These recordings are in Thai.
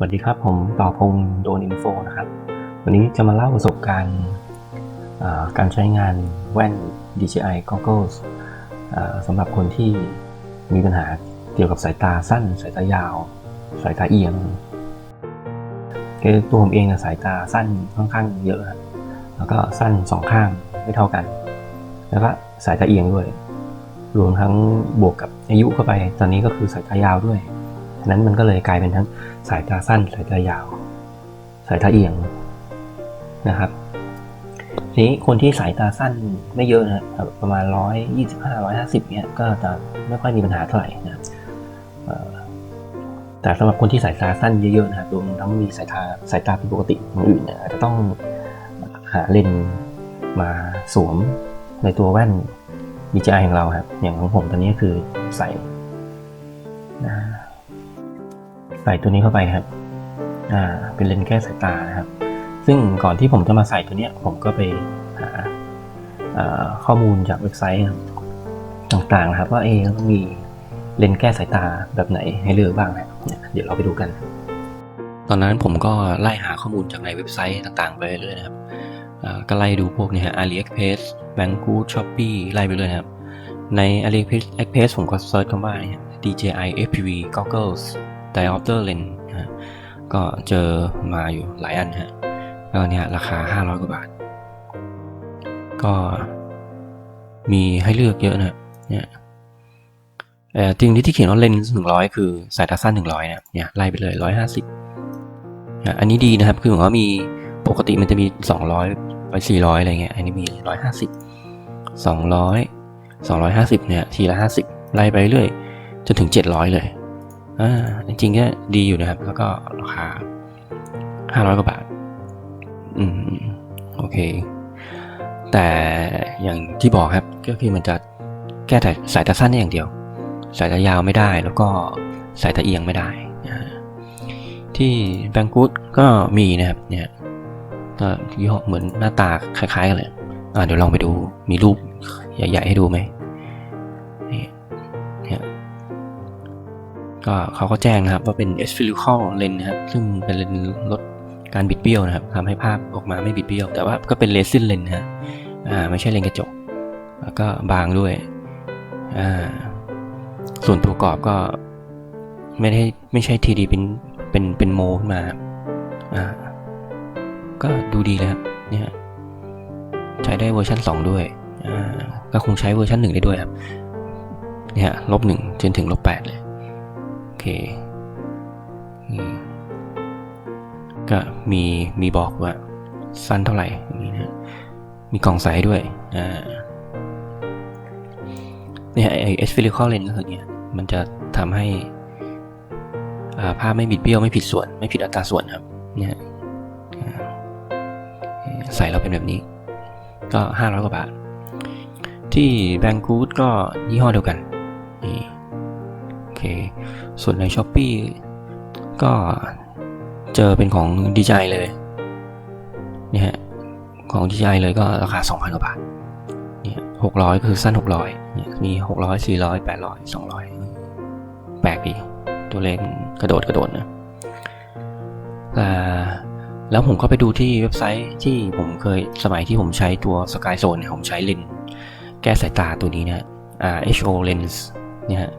สวัสดีครับ ผมต่อพงษ์โดนอินโฟนะครับ วันนี้จะมาเล่าประสบการณ์การใช้งานแว่น DJI Goggles สำหรับคนที่มีปัญหาเกี่ยวกับสายตาสั้น สายตายาว สายตาเอียงคือตัวผมเองนะสายตาสั้นค่อนข้างเยอะแล้วก็สั้นสองข้างไม่เท่ากัน แล้วก็สายตาเอียงด้วย รวมทั้งบวกกับอายุเข้าไป ตอนนี้ก็คือสายตายาวด้วย นั้นมันก็เลยกลายเป็นทั้งสายตาสั้น สายตายาว สายตาเอียงนะครับทีนี้คนที่สายตาสั้นไม่เยอะนะครับประมาณร้อยยี่สิบห้าร้อยห้าสิบเนี่ยก็จะไม่ค่อยมีปัญหาเท่าไหร่นะครับแต่สำหรับคนที่สายตาสั้นเยอะๆนะครับรวมทั้งมีสายตาสายตาผิดปกติอย่างอื่นเนี่ยอาจจะต้องหาเลนมาสวมในตัวแว่น DJI ของเราครับ อย่างของผมตอนนี้คือใส่นะ ใส่ตัวนี้เข้าไปครับ อ่า เป็นเลนส์แก้สายตานะครับ ซึ่งก่อนที่ผมจะมาใส่ตัวเนี้ย ผมก็ไปหาข้อมูลจากเว็บไซต์ต่างๆนะครับว่าเอ๊มันมีเลนส์แก้สายตาแบบไหนให้เลือกบ้างนะครับเนี่ยเดี๋ยวเราไปดูกัน ตอนนั้นผมก็ไล่หาข้อมูลจากในเว็บไซต์ต่างๆ ไปเรื่อยๆนะครับก็ไล่ดูพวกนี้ฮะ AliExpress Banggood Shopee ไล่ไปเลยนะครับใน AliExpress ผมก็เซิร์ชคำว่า DJI FPV Goggles Diopter Lens นะฮะก็เจอมาอยู่หลายอันฮะแล้วเนี่ยราคา 500 กว่าบาท ก็มีให้เลือกเยอะนะเนี่ยเอ่จริงที่ที่เขียนว่าเลนส์100คือสายตาสั้น100นะครับเนี่ยไล่ไปเลย150นะอันนี้ดีนะครับ คือเหมือนว่ามีปกติมันจะมี200ไป400อะไรเงี้ย อันนี้มี150 200 250เนี่ยทีละ50ไล่ไปเรื่อยจนถึง700เลย อ่าจริงๆก็ดีอยู่นะครับ แล้วก็ราคา500กว่าบาท อืม โอเค แต่อย่างที่บอกครับ ก็คือมันจะแก้แต่สายตาสั้นได้อย่างเดียว สายตายาวไม่ได้ แล้วก็สายตาเอียงไม่ได้ ที่แบงกุดก็มีนะครับ เนี่ยก็ยี่ห้อเหมือนหน้าตาคล้ายๆกันเลย อ่าเดี๋ยวลองไปดู มีรูปใหญ่ ๆ ให้ดูไหม ก็เขาก็แจ้งนะครับว่าเป็น spherical lens นะครับซึ่งเป็นเลนส์ลดการบิดเบี้ยวนะครับทำให้ภาพออกมาไม่บิดเบี้ยว แต่ว่าก็เป็นเลซินเลนนะฮะอ่าไม่ใช่เลนส์กระจก แล้วก็บางด้วยอ่าส่วนตัวกรอบก็ไม่ได้ไม่ใช่ 3D เป็นเป็นเป็นโมขึ้นมาอ่าก็ดูดีเลยครับเนี่ยใช้ได้เวอร์ชัน2 ด้วยอ่าก็คงใช้เวอร์ชัน1 ได้ด้วยครับเนี่ยลบหนึ่งจนถึงลบแปดเลย เคก็มีมีบอกว่าสั้นเท่าไหร่อย่างนี้นะมีกล่องใส่ด้วยอ่าเนี่ยไอเอสฟิลิคอลเลนก็คือเนี่ยมันจะทำให้ภาพไม่บิดเบี้ยวไม่ผิดส่วน ไม่ผิดอัตราส่วนครับเนี่ยใส่แล้วเป็นแบบนี้ ก็ห้าร้อยกว่าบาท ที่แบงกูดก็ยี่ห้อเดียวกันนี่โอเค ส่วนใน s h อ p e e ก็เจอเป็นของ DJI เลยนี่ฮะของ DJI เลยก็ราคา 2,000กว่าบาทเนี่ย600คือสั้น 600เนี่ยมี 600 400 800 200 แปลกดีตัวเลขกระโดดกระโดดนะแต่แล้วผมก็ไปดูที่เว็บไซต์ที่ผมเคยสมัยที่ผมใช้ตัว Sky Zone เนี่ยผมใช้เลนแก้สายตาตัวนี้นะอ่า HO lens เนี่ยฮะ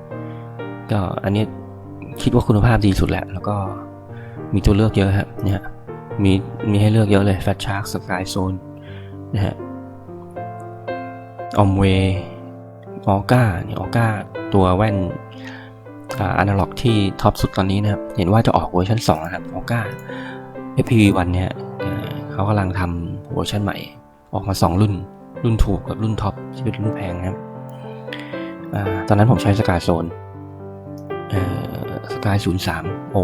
ก็อันนี้ คิดว่าคุณภาพดีสุดแหละ แล้วก็มีตัวเลือกเยอะครับเนี่ยมีมีให้เลือกเยอะเลย Fat Shark Sky Zone นะฮะ Omway Orca เนี่ย Orca ตัวแว่นอ่าอนาล็อกที่ท็อปสุดตอนนี้นะครับ เห็นว่าจะออกเวอร์ชัน2นะครับ Orca FPV1 เนี่ยเขากำลังทำเวอร์ชันใหม่ ออกมา 2 รุ่น รุ่นถูกกับรุ่นท็อปที่เป็นรุ่นแพงนะครับอตอนนั้นผมใช้สกายโซน สกายศูนย์สามโอ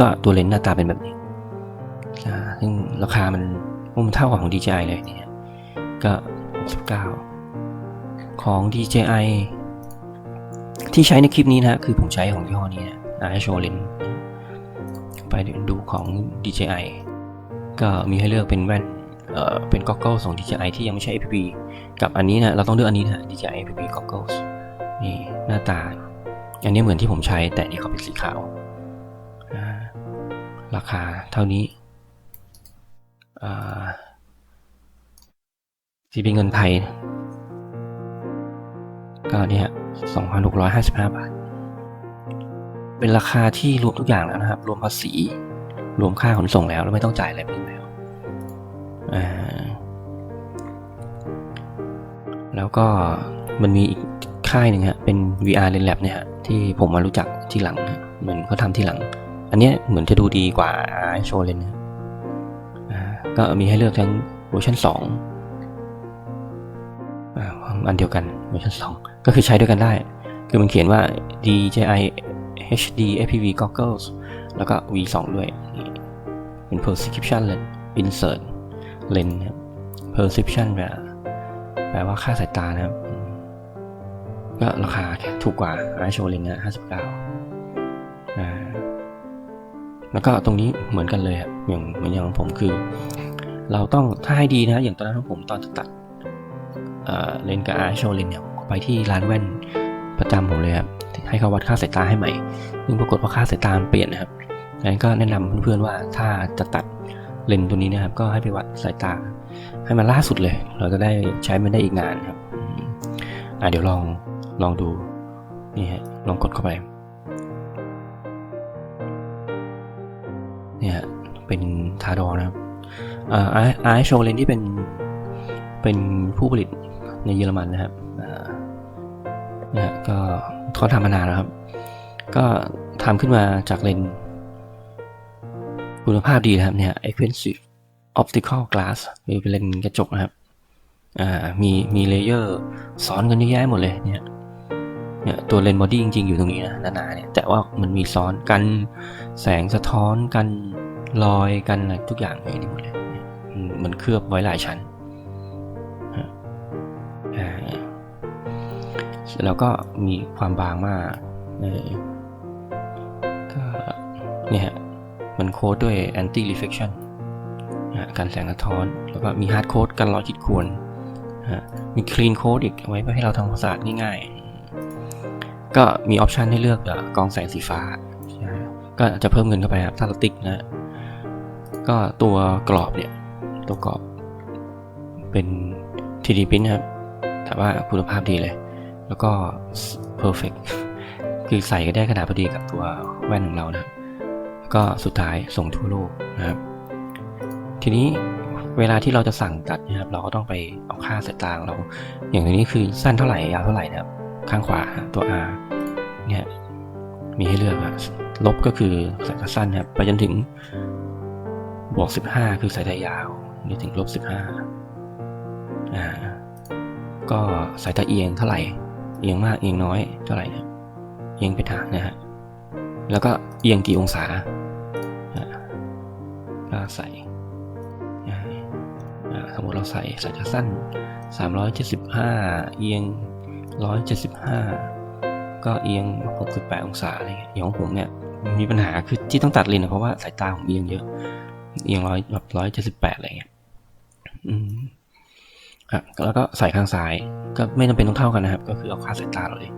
ก็ตัวเลนส์หน้าตาเป็นแบบนี้ซึ่งราคามันมันเท่ากับของ DJI เลยเนี่ยก็ 69 ของ DJI ที่ใช้ในคลิปนี้นะคือผมใช้ของยี่ห้อนี้นะอาโชเลนไปดูของ DJI ก็มีให้เลือกเป็นแว่นเอ่อเป็นก็ g เกิลของ DJI ที่ยังไม่ใช่ APP กับอันนี้นะเราต้องเลือกอันนี้นะ DJI APP Goggles นี่หน้าตา อันนี้เหมือนที่ผมใช้แต่นี่เขาเป็นสีขาว ราคาเท่านี้ที่เป็นเงินไทยก็เนี่ยสองพันหกร้อยห้าสิบห้าบาท เป็นราคาที่รวมทุกอย่างแล้วนะครับ รวมภาษี รวมค่าขนส่งแล้ว แล้วไม่ต้องจ่ายอะไรเพิ่มแล้ว แล้วก็มันมีอีก ค่ายหนึ่งฮะเป็น VR Lens Lab เนี่ยฮะที่ผมมารู้จักที่หลังเหมือนเขาทำที่หลัง อันเนี้ยเหมือนจะดูดีกว่า i s h o w l e n นะก็มีให้เลือกทั้งเวอร์ชัน2อ่าอันเดียวกันเวอร์ชัน2 ก็คือใช้ด้วยกันได้ คือมันเขียนว่า DJI HD FPV Goggles แล้วก็ V2 ด้วยนี่เป็น Prescription Lens Insert Lens Prescription แปลว่าค่าสายตานะครับ ก็ราคาถูกกว่า i s h o w Lens นะ59อ่าแล้วก็ตรงนี้เหมือนกันเลยอะอย่างเหมือนอย่างของผมคือ เราต้องถ้าให้ดีนะอย่างตอนนั้นของผมตอนจะตัดเลนกับอาร์โชเลนเนี่ยไปที่ร้านแว่นประจำผมเลยครับให้เขาวัดค่าสายตาให้ใหม่ซึ่งปรากฏว่าค่าสายตาเปลี่ยนนะครับดังนั้นก็แนะนำเพื่อนๆว่าถ้าจะตัดเลนตัวนี้นะครับ ก็ให้ไปวัดสายตา ให้มันล่าสุดเลย เราจะได้ใช้มันได้อีกนานครับอืมอะเดี๋ยวลอง ลองดูนี่ฮะลองกดเข้าไปเนี่ยเป็นทาดอนะครับอ่าไอโชเลนที่เป็นเป็นผู้ผลิตในเยอรมันนะครับเนี่ยก็เขาทำมานานแล้วครับ ก็ทำขึ้นมาจากเลนคุณภาพดีนะครับเนี่ย expensive optical glass คือเป็นเลนกระจกนะครับ อ่า มีมีเลเยอร์ซ้อนกันเยอะแยะหมดเลยเนี่ย เนี่ยตัวเลนส์บอดี้จริงๆ อยู่ตรงนี้นะหนาๆเนี่ยแต่ว่ามันมีซ้อนกันแสงสะท้อนกันรอยกันอะไรทุกอย่างอยู่ในนี้หมดเลยมันเคลือบไว้หลายชั้นฮะแล้วก็มีความบางมากเออก็เนี่ยมันโค้ดด้วย anti reflection นะกันแสงสะท้อน แล้วก็มี hard code กันรอยขีดข่วนนะฮะมี clean code อีกไว้เพื่อให้เราทำความสะอาดง่ายๆ ก็มีออปชันให้เลือกเอ่อกรองแสงสีฟ้านะฮะก็จะเพิ่มเงินเข้าไปครับถ้าเราติ๊กนะฮะก็ตัวกรอบเนี่ย ตัวกรอบเป็น 3D print นะครับแต่ว่าคุณภาพดีเลย แล้วก็ perfect คือใส่ก็ได้ขนาดพอดีกับตัวแว่นของเรานะครับก็สุดท้ายส่งทั่วโลกนะครับ ทีนี้เวลาที่เราจะสั่งตัดนะครับ เราก็ต้องไปเอาค่าสายตาของเรา อย่างตัวนี้คือสั้นเท่าไหร่ยาวเท่าไหร่นะครับ ข้างขวาตัว R เนี่ยมีให้เลือกอะลบก็คือสายตาสั้นนะครับไปจนถึงบวก 15 คือสายตายาวนี่ถึงลบ 15อ่าก็สายตาเอียงเท่าไหร่ เอียงมากเอียงน้อยเท่าไหร่นะครับเอียงไปทางนะฮะแล้วก็เอียงกี่องศาอ่าใส่อ่าสมมติเราใส่สายตาสั้น 375 เอียง 175 ก็เอียง 68 องศาอะไรเงี้ยอย่างของผมเนี่ยมีปัญหาคือที่ต้องตัดเลนส์เพราะว่าสายตาผมเอียงเยอะ เอียงร้อยแบบร้อยเจ็ดสิบแปดอะไรเงี้ยอืมอะแล้วก็ใส่ข้างซ้ายก็ไม่จำเป็นต้องเท่ากันนะครับ ก็คือเอาค่าสายตาเราเลย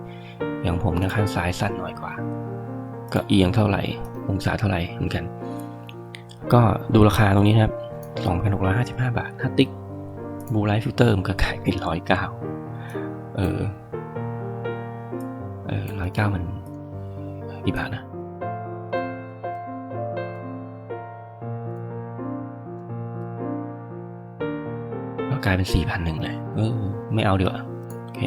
อย่างผมเนี่ยข้างซ้ายสั้นน้อยกว่า ก็เอียงเท่าไหร่ องศาเท่าไหร่เหมือนกัน ก็ดูราคาตรงนี้ครับสองพันหกร้อยห้าสิบห้าบาทถ้าติ๊กบูไลท์ฟิลเตอร์มันก็ขายเป็นร้อยเก้าเออ เออร้อยเก้ามันกี่บาทนะก็กลายเป็นสี่พันหนึ่งเลย เออ ไม่เอาเดี๋ยวโอเค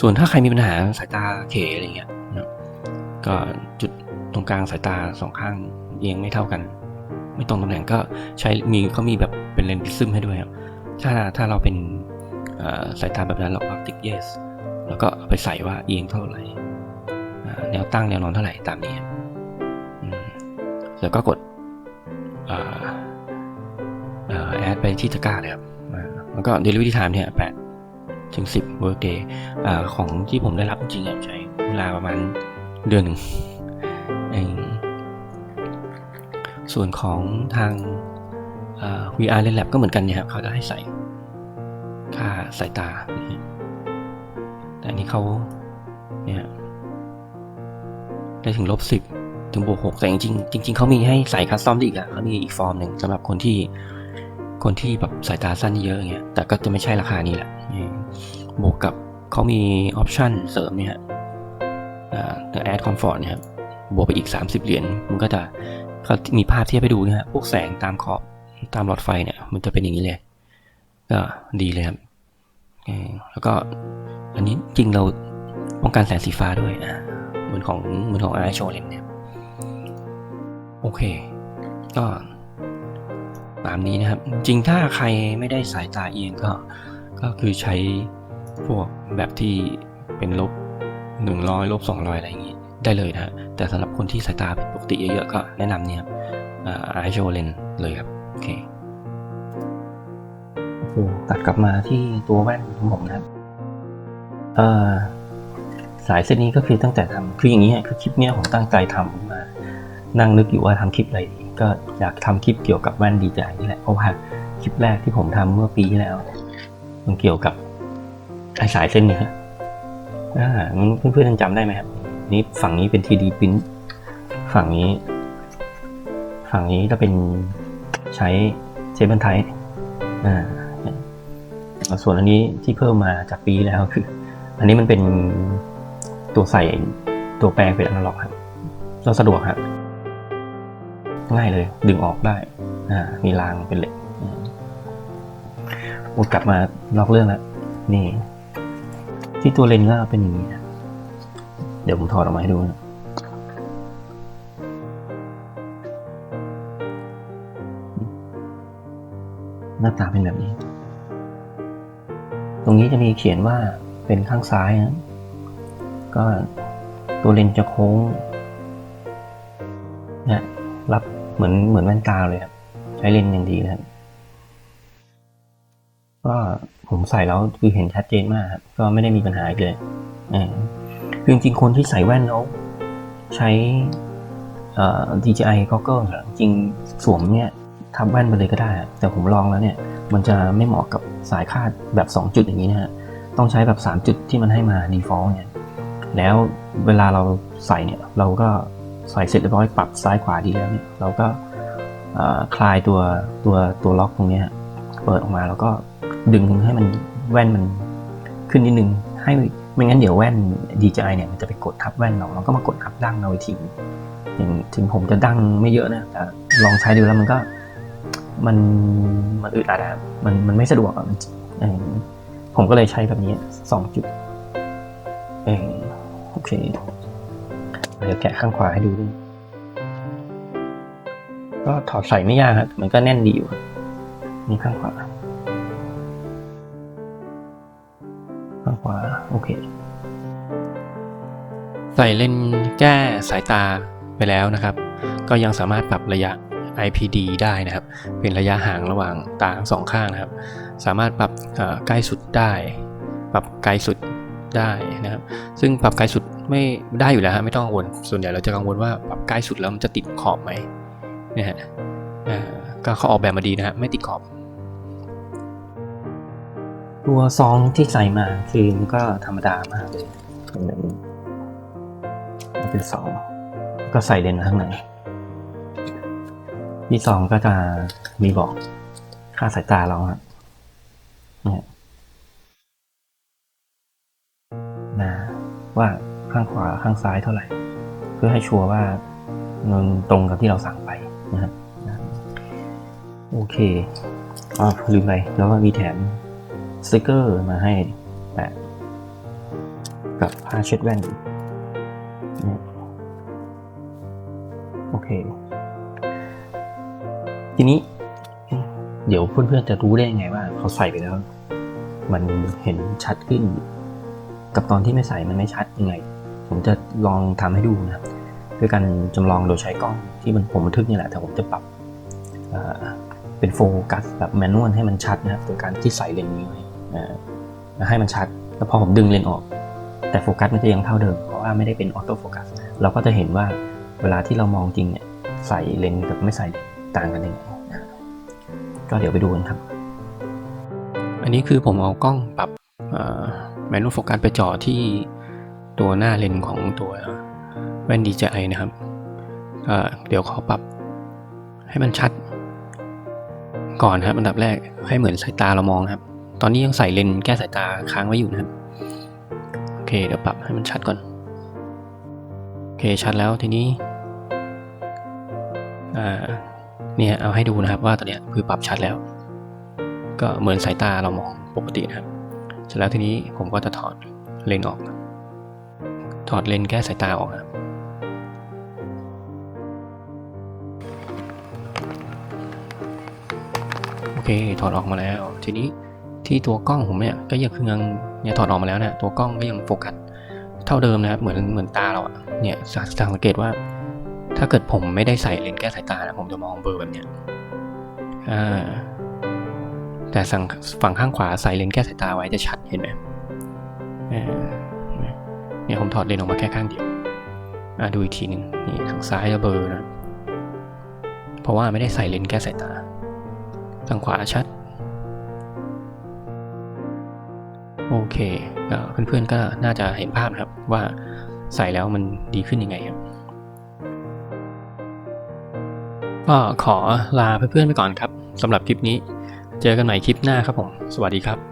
ส่วนถ้าใครมีปัญหาสายตาเขอะไรเงี้ยนะก็จุดตรงกลางสายตาสองข้างเอียงไม่เท่ากัน ไม่ตรงตำแหน่งก็ใช้มีเขามีแบบเป็นเลนส์พิซึมให้ด้วยครับถ้าถ้าเราเป็นสายตาแบบนั้นเราก็ติ๊ก yes แล้วก็ไปใส่ว่าเอียงเท่าไหร่แนวตั้งแนวนอนเท่าไหร่ตามนี้แล้วก็กดออแอดไปที่ตะกร้าเลยครับแล้วก็ delivery time เนี่ย8ถึง10 work day อของที่ผมได้รับจริงๆใช้เวลาประมาณเดือนหนึ่งส่วนของทางอ่า VR Lens Lab ก็เหมือนกันนี่ยครับเขาจะให้ใส่ค่าสายตานี่ย แต่อันนี้เขาเนี่ยได้ถึงลบสิบถึงบวกหกแต่จริงจริงเขามีให้ใส่คัสตอมอีกอะเขามีอีกฟอร์มหนึ่งสำหรับคนที่คนที่แบบสายตาสั้นเยอะอย่างเงี้ย แต่ก็จะไม่ใช่ราคานี้แหละบวกกับเขามีออปชันเสริมเนี่ยฮะอ่า The Add Comfort เนี่ยครับบวกไปอีก 30 เหรียญ มันก็จะเขามีภาพเทียบไปดูนะฮะ พวกแสงตามขอบตามหลอดไฟเนี่ย มันจะเป็นอย่างนี้เลย ก็ดีเลยครับแล้วก็ อันนี้จริงเราป้องกันแสงสีฟ้าด้วยอ่าเหมือนของเหมือนของ i อโชเลนเนี่ยโอเค ก็ตามนี้นะครับ จริงถ้าใครไม่ได้สายตาเอียงก็ ก็คือใช้พวกแบบที่เป็นลบหนึ่งร้อยลบสองร้อยอะไรอย่างงี้ ได้เลยนะฮะแต่สำหรับคนที่สายตาผิดปกติเยอะๆ ก็แนะนำเนี่ยครับไอโชเลนเลยครับ โอเคตัดกลับมาที่ตัวแว่นของผมนะครับ สายเส้นนี้ก็คือตั้งแต่ทำคืออย่างนี้คือคลิปเนี้ยผมตั้งใจทำมา นั่งนึกอยู่ว่าทำคลิปอะไรดีก็อยากทำคลิปเกี่ยวกับแว่นดีใจนี่แหละเพราะว่าคลิปแรกที่ผมทำเมื่อปีที่แล้ว มันเกี่ยวกับไอสายเส้นเนี้ยอ่าเพื่อนๆจำได้ไหมครับ นี่ฝั่งนี้เป็น 3D print ฝั่งนี้ ฝั่งนี้จะเป็นใช้เซเบิลไทอ่าส่วนอันนี้ที่เพิ่มมาจากปีแล้วคือ อันนี้มันเป็นตัวใส่ตัวแปลงเป็นอนาล็อกครับก็สะดวกครับง่ายเลย ดึงออกได้ อ่า มีรางเป็นเหล็กอ่าหมดกลับมานอกเรื่องแล้วนี่ ที่ตัวเลนส์ก็เป็นอย่างนี้เดี๋ยวผมถอดออกมาให้ดูนะหน้าตาเป็นแบบนี้ ตรงนี้จะมีเขียนว่า เป็นข้างซ้ายนะก็ตัวเลนส์จะโค้งนะรับเหมือนเหมือนแว่นตาเลยครับ ใช้เลนส์อย่างดีนะครับ ก็ผมใส่แล้วคือเห็นชัดเจนมากครับ ก็ไม่ได้มีปัญหาเลยคือจริงๆคนที่ใส่แว่นแล้วใช้ DJI Goggle จริงสวมเนี่ยทับแว่นไปเลยก็ได้ แต่ผมลองแล้วเนี่ย มันจะไม่เหมาะกับสายคาดแบบ 2 จุดอย่างนี้นะฮะ ต้องใช้แบบ 3 จุดที่มันให้มา default เนี่ย แล้วเวลาเราใส่เนี่ย เราก็ใส่เสร็จเรียบร้อยปรับซ้ายขวาดีแล้วเนี่ย เราก็คลายตัวตัวตัวล็อกตรงนี้เปิดออกมาแล้วก็ดึงให้มันแว่นมันขึ้นนิดนึง ให้ไม่งั้นเดี๋ยวแว่น DJI เนี่ยมันจะไปกดทับแว่นเราเราก็มากดทับดั้งเราอีกทีถึงถึงผมจะดั้งไม่เยอะนะแต่ลองใช้ดูแล้วมันก็มันมันอึดอัดอะมันมันไม่สะดวกอะมัน ผมก็เลยใช้แบบนี้สองจุดเออโอเค เดี๋ยวแกะข้างขวาให้ดูด้วยก็ถอดใส่ไม่ยากครับ มันก็แน่นดีอยู่นี่ข้างขวา ข้างขวา โอเค ใส่เลนแก้สายตาไปแล้วนะครับ ก็ยังสามารถปรับระยะ IPD ได้นะครับ เป็นระยะห่างระหว่างตาทั้งสองข้างนะครับ สามารถปรับใกล้สุดได้ ปรับไกลสุดได้นะครับ ซึ่งปรับไกลสุดไม่ได้อยู่แล้วฮะไม่ต้องกังวล ส่วนใหญ่เราจะกังวลว่าปรับใกล้สุดแล้วมันจะติดขอบไหมเนี่ยฮะอ่าก็เขาออกแบบมาดีนะฮะไม่ติดขอบ ตัวซองที่ใส่มาคือมันก็ธรรมดามากเลยเป็นแบบนี้เป็นซองก็ใส่เลนส์ข้างใน ที่ซองก็จะมีบอกค่าสายตาเราฮะเนี่ยนะว่าข้างขวาข้างซ้ายเท่าไหร่ เพื่อให้ชัวร์ว่ามันตรงกับที่เราสั่งไปนะฮะโอเคอ๋อลืมไปแล้วก็มีแถมสติกเกอร์มาให้แปะกับผ้าเช็ดแว่นนี่โอเค ทีนี้ เดี๋ยวเพื่อนๆจะรู้ได้ยังไงว่าเขาใส่ไปแล้ว มันเห็นชัดขึ้น กับตอนที่ไม่ใส่มันไม่ชัดยังไง ผมจะลองทำให้ดูนะด้วยการจำลองโดยใช้กล้องที่มันผมบันทึกนี่แหละแต่ผมจะปรับเป็นโฟกัสแบบแมนนวลให้มันชัดนะครับโดยการที่ใส่เลนส์นี้ไว้อ่าให้มันชัด แล้วพอผมดึงเลนส์ออก แต่โฟกัสมันจะยังเท่าเดิม เพราะว่าไม่ได้เป็นออโต้โฟกัส เราก็จะเห็นว่าเวลาที่เรามองจริงเนี่ยใส่เลนส์กับไม่ใส่ต่างกันยังไง ก็เดี๋ยวไปดูกันครับ อันนี้คือผมเอากล้องปรับแมนนวลโฟกัสไปจ่อที่ตัวหน้าเลนส์ของตัวแว่น DJI นะครับเเดี๋ยวขอปรับให้มันชัด ก่อนครับอันดับแรกให้เหมือนสายตาเรามองนะครับ ตอนนี้ยังใส่เลนส์แก้สายตาค้างไว้อยู่นะครับโอเคเดี๋ยวปรับให้มันชัดก่อนโอเคชัดแล้วทีนี้อ่า เนี่ยเอาให้ดูนะครับว่าตอนเนี้ยคือปรับชัดแล้ว ก็เหมือนสายตาเรามองปกตินะครับ เสร็จแล้วทีนี้ผมก็จะถอดเลนส์ออก ถอดเลนส์แก้สายตาออกครับโอเคถอดออกมาแล้ว ทีนี้ที่ตัวกล้องผมเนี่ยก็ยังคือยังเนี่ยถอดออกมาแล้วเนี่ยตัวกล้องก็ยังโฟกัสเท่าเดิมนะครับเหมือนเหมือนตาเราอะเนี่ยสังสังเกตว่า ถ้าเกิดผมไม่ได้ใส่เลนส์แก้สายตานะผมจะมองเบลอแบบเนี้ยอ่าแต่ฝั่งข้างขวาใส่เลนส์แก้สายตาไว้จะชัดเห็นไหมเนี่ยผมถอดเลนส์ออกมาแค่ข้างเดียวอ่าดูอีกทีหนึ่งนี่ทางซ้ายจะเบลอนะเพราะว่าไม่ได้ใส่เลนส์แก้สายตาทางขวาชัด โอเคเพื่อนๆก็น่าจะเห็นภาพนะครับว่าใส่แล้วมันดีขึ้นยังไงครับ ก็ขอลาเพื่อนๆไปก่อนครับสำหรับคลิปนี้ เจอกันใหม่คลิปหน้าครับผม สวัสดีครับ